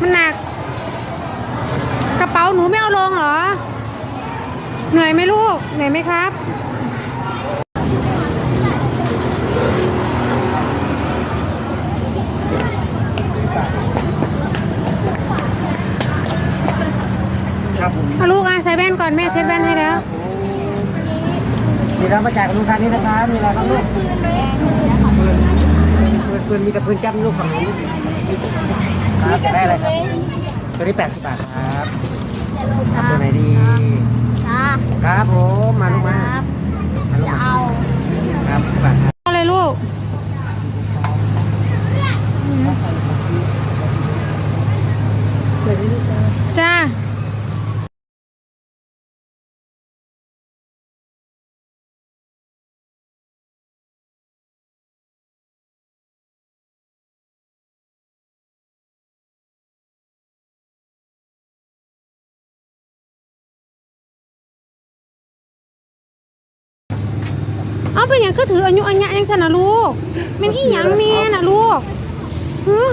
มันหนัก กระเป๋าหนูไม่เอาลงเหรอ เหนื่อยไหมลูก เหนื่อยไหมครับครับลูกอะใส่แว่นก่อนแม่เช็ดแว่นให้แล้วมีรับมาจากลูกค้านี้นะคะมีอะไรครับลูกเพื่อนมีแต่ปืนแก๊ปลูกฝั่งนู้ ครับจะได้อะไรครับตัวนี้แปดสิบบาทครับครับตัวไหนดีจ้าครับผมมาลูกมามาลูกมาเอาครับสิบบาทครับเอาเลยลูกจ้า เอาเป็นอย่างก็ถืออายุอัญญะยังฉันนะลูกเป็นอีหยังเนี่ยนะลูกเฮ้